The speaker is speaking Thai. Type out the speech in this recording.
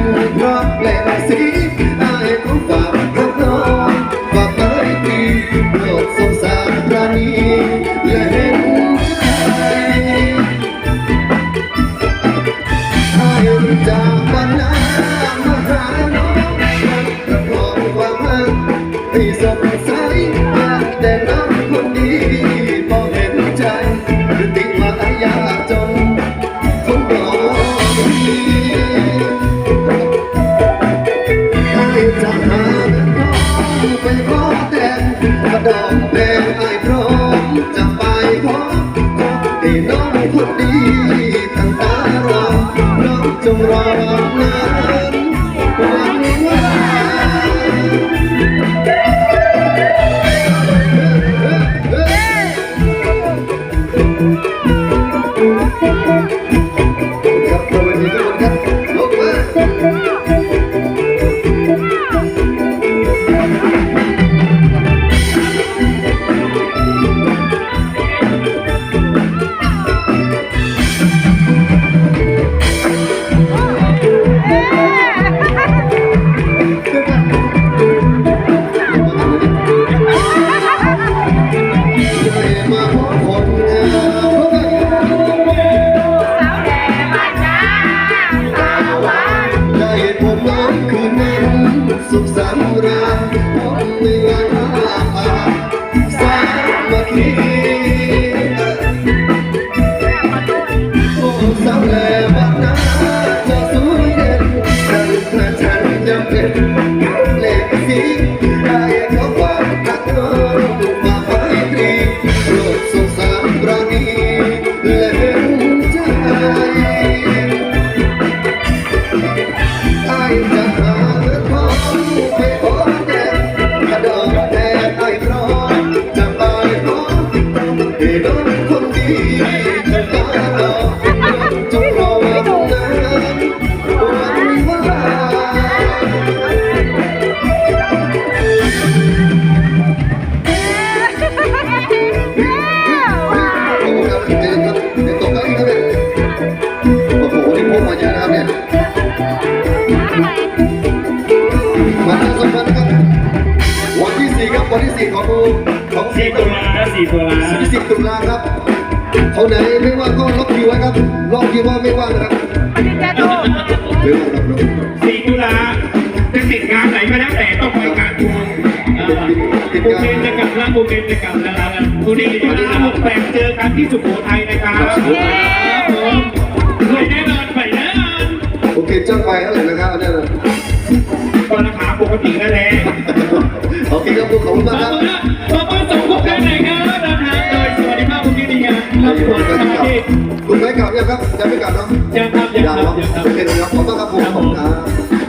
Let me see. Thank you. สุ มาสำคัครับวันที่สี่ครับวันที่สี่ของของสี่ตุลาสี่ตุลาสี่สิบตุลาครับเขาไหนไม่ว่างก็ล็อกคิวไว้ครับล็อกคิวว่าไม่ว่างนะครับไม่ว่างครับล็อกสี่ตุลาจะติดงานไหนก็แล้วแต่ต้องไปงานทวงโอเคจะกลับแล้วโอเคจะกลับแล้วนะคุณดีตุลาหกแปดเจอกันที่สุโขทัยนะครับ ผู้หญิงแท้โอเคครับคุณขอบคุณมากครับขอบคุณสองคนไหนครับรับทางโดยสวัสดีภาพคุณที่ดีงามรับผลมาที่คุณไม่กลับยังครับยังไม่กลับเนาะยังครับยังครับยังครับโอเคนะครับขอบคุณครับผมขอบคุณครับ